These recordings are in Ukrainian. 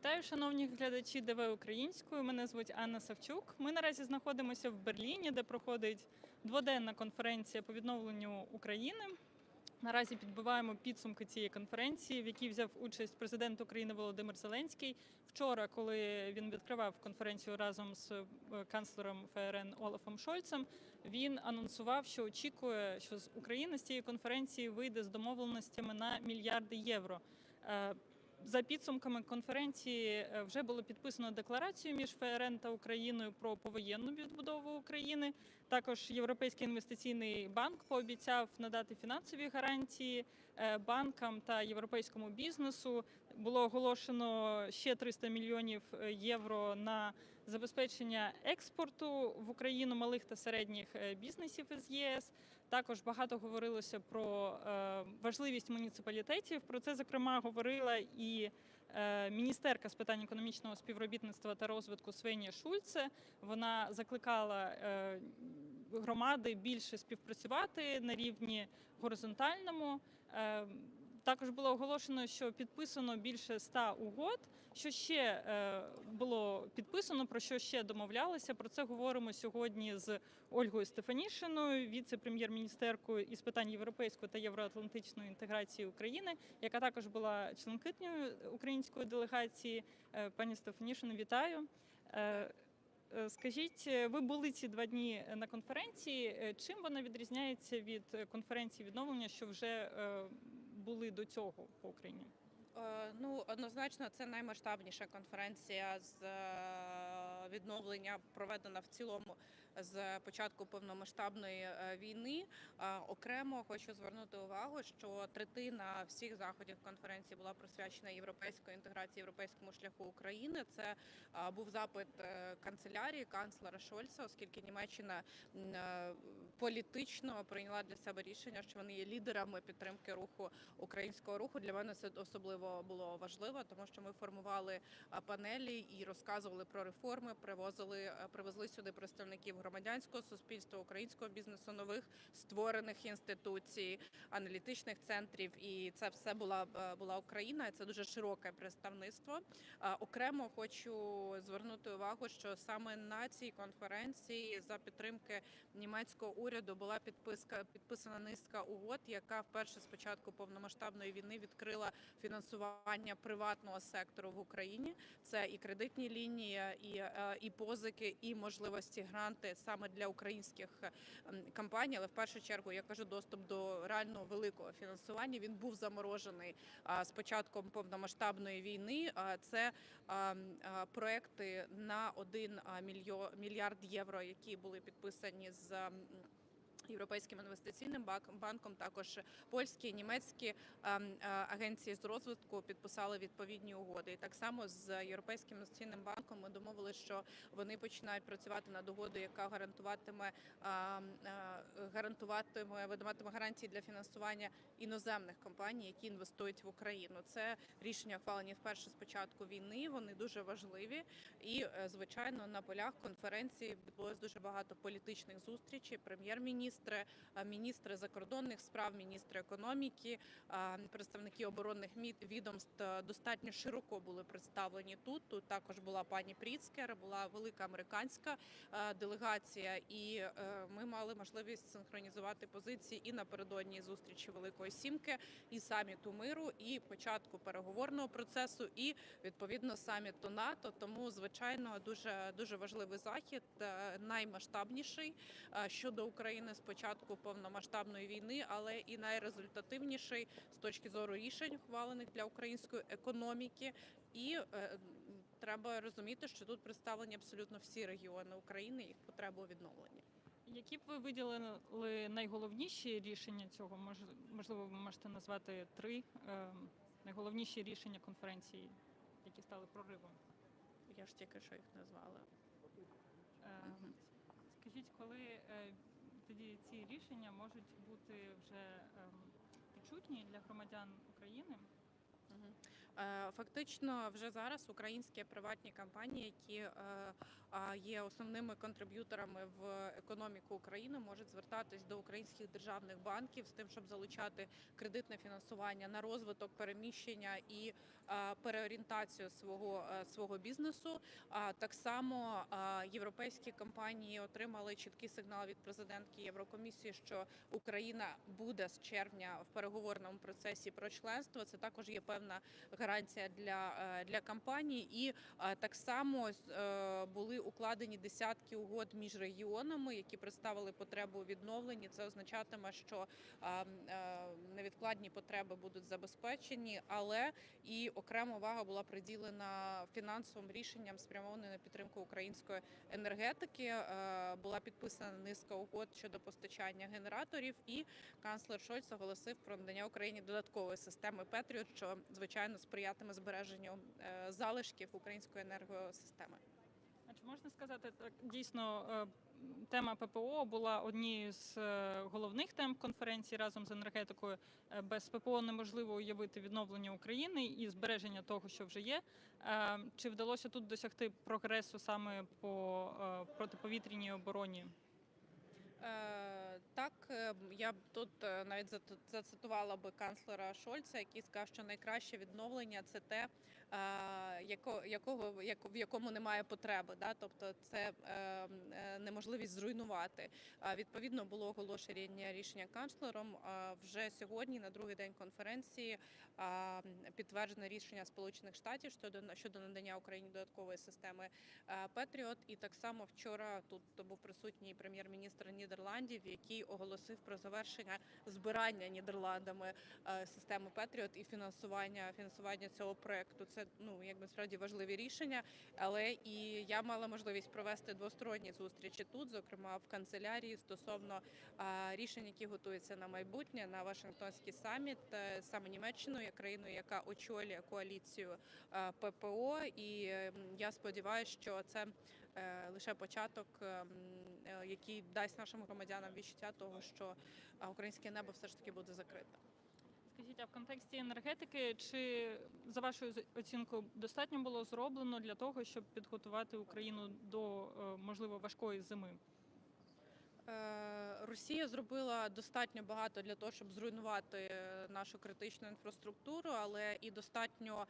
Вітаю, шановні глядачі ДВ українською. Мене звуть Анна Савчук. Ми наразі знаходимося в Берліні, де проходить дводенна конференція по відновленню України. Наразі підбиваємо підсумки цієї конференції, в якій взяв участь президент України Володимир Зеленський. Вчора, коли він відкривав конференцію разом з е, канцлером ФРН Олафом Шольцем, він анонсував, що очікує, що з України з цієї конференції вийде з домовленостями на мільярди євро. За підсумками конференції е, вже було підписано декларацію між ФРН та Україною про повоєнну відбудову України. Також Європейський інвестиційний банк пообіцяв надати фінансові гарантії е, банкам та європейському бізнесу. Було оголошено ще 300 мільйонів е, євро на забезпечення експорту в Україну малих та середніх бізнесів із ЄС. Також багато говорилося про е, важливість муніципалітетів. Про це зокрема говорила і е, міністерка з питань економічного співробітництва та розвитку Свенія Шульце. Вона закликала е, громади більше співпрацювати на рівні горизонтальному. Також було оголошено, що підписано більше ста угод. Що ще е, було підписано, про що ще домовлялися? Про це говоримо сьогодні з Ольгою Стефанішиною, віце-прем'єр-міністеркою із питань європейської та євроатлантичної інтеграції України, яка також була членкинею української делегації. Е, Пані Стефанішину, вітаю. Е, Скажіть, ви були ці два дні на конференції. Чим вона відрізняється від конференції відновлення, що вже були до цього по Україні? Е, Ну, однозначно, це наймасштабніша конференція з е, відновлення, проведена в цілому з початку повномасштабної е, війни. Окремо хочу звернути увагу, що третина всіх заходів конференції була присвячена європейської інтеграції, європейському шляху України. Це був запит канцелярії канцлера Шольца, оскільки Німеччина політично прийняла для себе рішення, що вони є лідерами підтримки руху українського руху. Для мене це особливо було важливо, тому що ми формували панелі і розказували про реформи. Привозили привезли сюди представників громадянського суспільства, українського бізнесу, нових створених інституцій, аналітичних центрів. І це все була була Україна. Це дуже широке представництво. Окремо хочу звернути увагу, що саме на цій конференції за підтримки німецького уряду була підписка підписана низка угод, яка вперше з початку повномасштабної війни відкрила фінансування приватного сектору в Україні. Це і кредитні лінії, і, е, і позики, і можливості гранти саме для українських е, компаній. Але в першу чергу я кажу доступ до реально великого фінансування. Він був заморожений з початком повномасштабної війни. Це а, м, а, проекти на 1 мільйо- мільярд євро, які були підписані з. Європейським інвестиційним банком також польські, німецькі ем, е, агенції з розвитку підписали відповідні угоди. І так само з європейським інвестиційним банком ми домовилися, що вони починають працювати над угодою, яка гарантуватиме ем, е, гарантуватиме видаватиме гарантії для фінансування іноземних компаній, які інвестують в Україну. Це рішення ухвалені вперше з початку війни. Вони дуже важливі. І е, звичайно на полях конференції відбулось дуже багато політичних зустрічей. Прем'єр-міністри, е, міністри закордонних справ, міністри економіки, е, представники оборонних відомств е, достатньо широко були представлені тут. Тут також була пані Пріцкер, була велика американська делегація, і ми мали можливість синхронізувати позиції і напередодні зустрічі Великої Сімки, і саміту миру, і початку переговорного процесу, і відповідно саміту НАТО. Тому звичайно дуже дуже важливий захід, наймасштабніший щодо України початку повномасштабної війни, але і найрезультативніший з точки зору рішень, ухвалених для української економіки. І е, треба розуміти, що тут представлені абсолютно всі регіони України, їх потреба у відновленні. Які б ви виділили найголовніші рішення цього? Можливо, ви можете назвати три е, найголовніші рішення конференції, які стали проривом. Я ж тільки що їх назвала. Е, Скажіть, коли е, тоді ці рішення можуть бути вже ем, відчутні для громадян України? Е, Фактично, вже зараз українські приватні компанії, які е, є основними контриб'юторами в економіку України, можуть звертатись до українських державних банків з тим, щоб залучати кредитне фінансування на розвиток, переміщення і переорієнтацію свого свого бізнесу. Так само європейські компанії отримали чіткий сигнал від президентки Єврокомісії, що Україна буде з червня в переговорному процесі про членство. Це також є певна гарантія для, для компаній. І так само е, були укладені десятки угод між регіонами, які представили потребу у відновленні. Це означатиме, що е, невідкладні потреби будуть забезпечені, але і окрема увага була приділена фінансовим рішенням, спрямованим на підтримку української енергетики. Е, Була підписана низка угод щодо постачання генераторів, і канцлер Шольц оголосив про надання Україні додаткової системи Петріот, що звичайно сприятиме збереженню е, залишків української енергосистеми. А чи можна сказати так? Дійсно, е, тема ППО була однією з е, головних тем конференції разом з енергетикою. Е, Без ППО неможливо уявити відновлення України і збереження того, що вже є. Е, Чи вдалося тут досягти прогресу саме по протиповітряній обороні? Так, е, я б тут е, навіть зацитувала би канцлера Шольца, який сказав, що найкраще відновлення це те, е, якого в якому немає потреби. Да? Тобто це неможливість зруйнувати. Відповідно, було оголошення рішення канцлером. Вже сьогодні, на другий день конференції, а, підтверджене рішення Сполучених Штатів щодо щодо надання Україні додаткової системи Петріот. І так само вчора тут був присутній прем'єр-міністр Нідерландів, який оголосив про завершення збирання Нідерландами е, системи Петріот і фінансування фінансування цього проекту. Це ну якби справді важливі рішення. Але і я мала можливість провести двосторонні зустрічі тут, зокрема в канцелярії, стосовно е, рішень, які готуються на майбутнє на Вашингтонський саміт, е, саме Німеччиною, як країною, яка очолює коаліцію ППО. І я сподіваюся, що це лише початок, е, м, е, який дасть нашим громадянам відчуття того, що е, українське небо все ж таки буде закрите. Скажіть, а в контексті енергетики, чи за вашою оцінкою достатньо було зроблено для того, щоб підготувати Україну до е, можливо важкої зими? Е, Росія зробила достатньо багато для того, щоб зруйнувати нашу критичну інфраструктуру, але і достатньо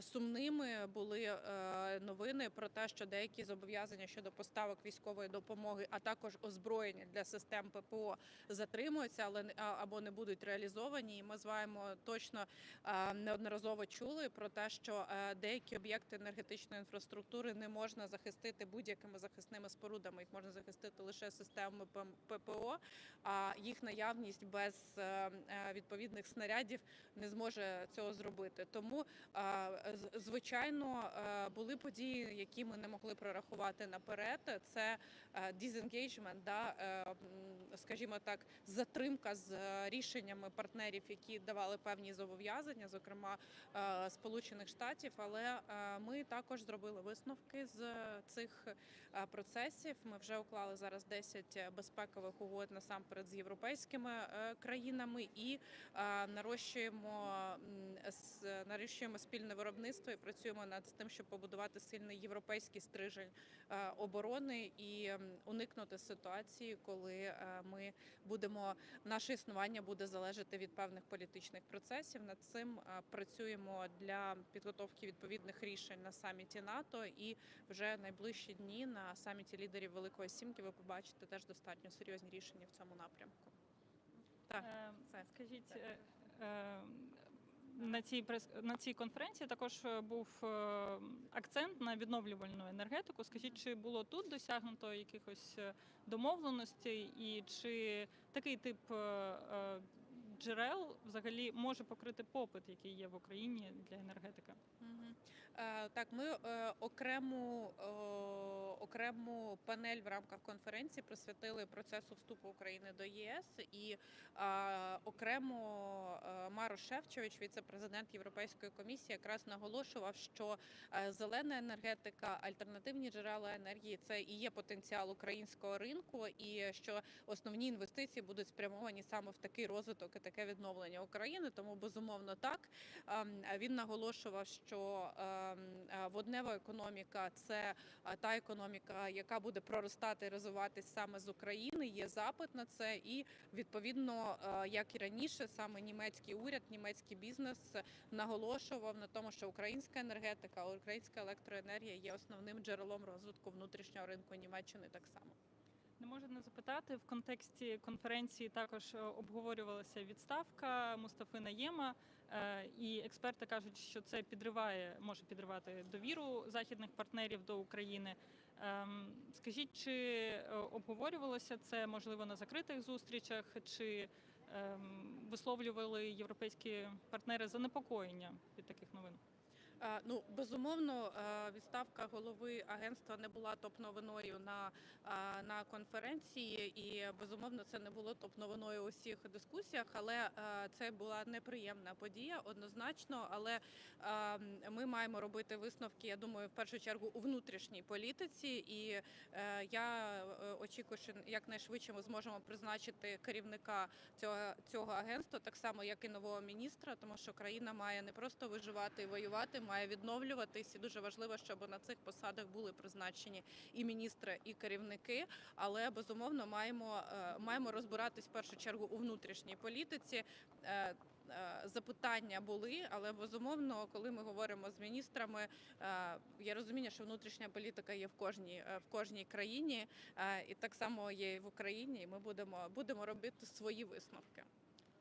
сумними були е, новини про те, що деякі зобов'язання щодо поставок військової допомоги, а також озброєння для систем ППО затримуються, але або не будуть реалізовані. І ми з вами точно е, неодноразово чули про те, що деякі об'єкти енергетичної інфраструктури не можна захистити будь-якими захисними спорудами. Їх можна захистити лише системами ПМ- ППО. А їх наявність без е, е, відповідних снарядів не зможе цього зробити. Тому е, звичайно були події, які ми не могли прорахувати наперед. Це дізенгейджмент, да, скажімо так, затримка з е, рішеннями партнерів, які давали певні зобов'язання, зокрема е, Сполучених Штатів. Але е, ми також зробили висновки з цих процесів. Ми вже уклали зараз 10 безпекових угод насамперед з європейськими країнами і нарощуємо нарощуємо спільне виробництво і працюємо над тим, щоб побудувати сильний європейський стрижень оборони і уникнути ситуації, коли ми будемо наше існування буде залежати від певних політичних процесів. Над цим е, працюємо для підготовки відповідних рішень на саміті НАТО. І вже найближчі дні на саміті лідерів Великої Сімки ви побачите теж достатньо серйозні рішення в цьому напрямку. Так, це. Скажіть, е, е, на цій прес на цій конференції також е, був е, акцент на відновлювальну енергетику. Скажіть, чи було тут досягнуто якихось е, домовленостей, і чи такий тип джерел взагалі може покрити попит, який є в Україні для енергетики? Так, ми е, окрему, панель в рамках конференції присвятили процесу вступу України до ЄС і окремо е, Марош Шефчович, віце-президент Європейської комісії, якраз наголошував, що е, зелена енергетика, альтернативні джерела енергії це і є потенціал українського ринку, і що основні інвестиції будуть спрямовані саме в такий розвиток і таке відновлення України. Тому безумовно так. Ем, Він наголошував, що ем, е, воднева економіка це та економіка, яка буде проростати і розвиватись саме з України. Є запит на це, і відповідно, е, як і раніше, саме німецький уряд, німецький бізнес наголошував на тому, що українська енергетика, українська електроенергія є основним джерелом розвитку внутрішнього ринку Німеччини так само. Не можу не запитати в контексті конференції. Також е, обговорювалася відставка Мустафи Наєма, е, і експерти кажуть, що це підриває, може підривати довіру західних партнерів до України. Ем, Скажіть, чи е, обговорювалося це можливо на закритих зустрічах, чи ем, висловлювали європейські партнери занепокоєння від таких новин? Е, Ну безумовно, е, відставка голови агентства не була топ-новиною на, е, на конференції, і безумовно це не було топ-новиною у всіх дискусіях. Але це була неприємна подія, однозначно. Але ми маємо робити висновки. Я думаю, в першу чергу у внутрішній політиці. І я очікую, що якнайшвидше ми зможемо призначити керівника цього цього агентства, так само як і нового міністра, тому що країна має не просто виживати і воювати, має відновлюватись. І дуже важливо, щоб на цих посадах були призначені і міністри, і керівники. Але безумовно маємо е, маємо розбиратись в першу чергу у внутрішній політиці. Е, е, Запитання були, але безумовно, коли ми говоримо з міністрами, є розуміння, що внутрішня політика є в кожній в кожній країні, і так само є і в Україні. І ми будемо будемо робити свої висновки.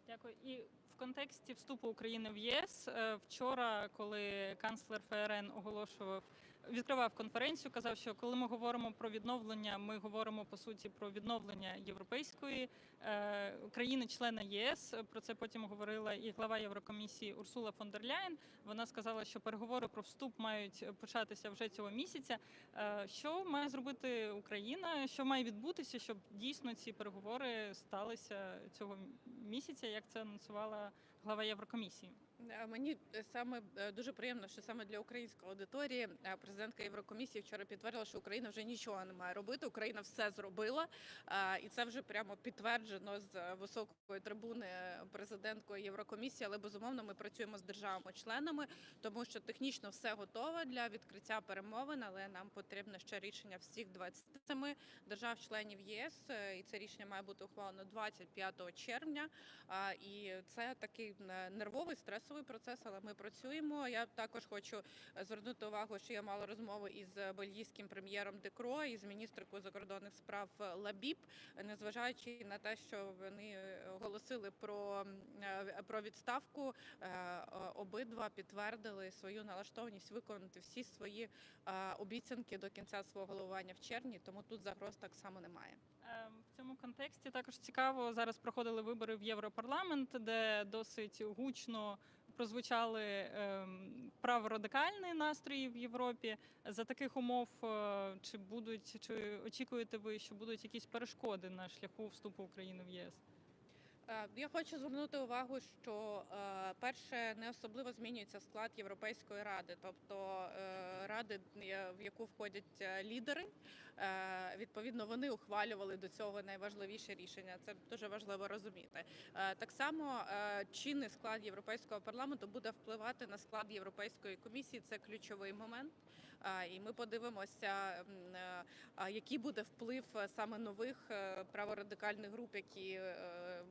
Дякую. І контексті вступу України в ЄС. Е, вчора, коли канцлер ФРН оголошував, відкривав конференцію, казав, що коли ми говоримо про відновлення, ми говоримо по суті про відновлення європейської е, країни-члена ЄС. Про це потім говорила і глава Єврокомісії Урсула фон дер Ляєн. Вона сказала, що переговори про вступ мають початися вже цього місяця. Е, Що має зробити Україна? Що має відбутися, щоб дійсно ці переговори сталися цього місяця, як це анонсувала глава Єврокомісії? Е, Мені е, саме е, дуже приємно, що саме для української аудиторії президентка Єврокомісії вчора підтвердила, що Україна вже нічого не має робити. Україна все зробила, і це вже прямо підтверджено з високої трибуни президенткою Єврокомісії. Але безумовно ми працюємо з державами-членами, тому що технічно все готове для відкриття перемовин. Але нам потрібно ще рішення всіх 27 держав-членів ЄС, і це рішення має бути ухвалено 25 червня. І це такий нервовий стресовий процес, але ми працюємо. Я також хочу е, звернути увагу, що я мала розмову із бельгійським прем'єром Декро і з міністркою закордонних справ е, Лабіб, незважаючи на те, що вони е, оголосили про, про відставку, обидва підтвердили свою налаштованість виконати всі свої обіцянки до кінця свого головування в червні. Тому тут загроз так само немає. Ем, В цьому контексті також цікаво зараз проходили вибори в Європарламент, де досить гучно прозвучали ем, праворадикальні настрої в Європі. За таких умов е, чи будуть чи очікуєте ви, що будуть якісь перешкоди на шляху вступу України в ЄС? Е, Я хочу звернути увагу, що е, перше не особливо змінюється склад Європейської ради, тобто е, ради, в яку входять лідери. Відповідно, вони ухвалювали до цього найважливіше рішення. Це дуже важливо розуміти. Так само чинний склад європейського парламенту буде впливати на склад європейської комісії. Це ключовий момент. І ми подивимося, е, який буде вплив е, саме нових е, праворадикальних груп, які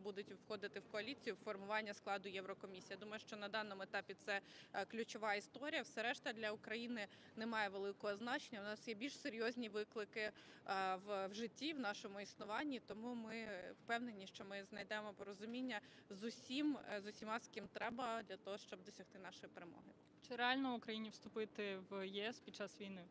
будуть входити в коаліцію в формування складу Єврокомісії. Я думаю, що на даному етапі це ключова історія. Все решта для України не має великого значення. У нас є більш серйозні виклики в, житті, в нашому існуванні. Тому ми впевнені, що ми знайдемо порозуміння з усім, з усіма, з ким треба для того, щоб досягти нашої перемоги. Чи реально Україні вступити в ЄС під час війни?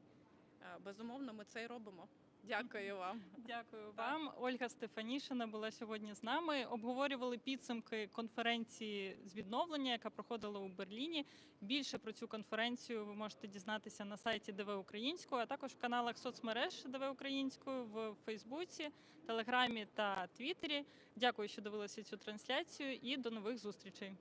Е, Безумовно, ми це і робимо. Дякую вам. Дякую вам. Ольга Стефанішина була сьогодні з нами. Обговорювали підсумки конференції з відновлення, яка проходила у Берліні. Більше про цю конференцію ви можете дізнатися на сайті ДВ Українською, а також в каналах соцмереж ДВ Українською в Фейсбуці, Телеграмі та Твіттері. Дякую, що дивилися цю трансляцію, і до нових зустрічей.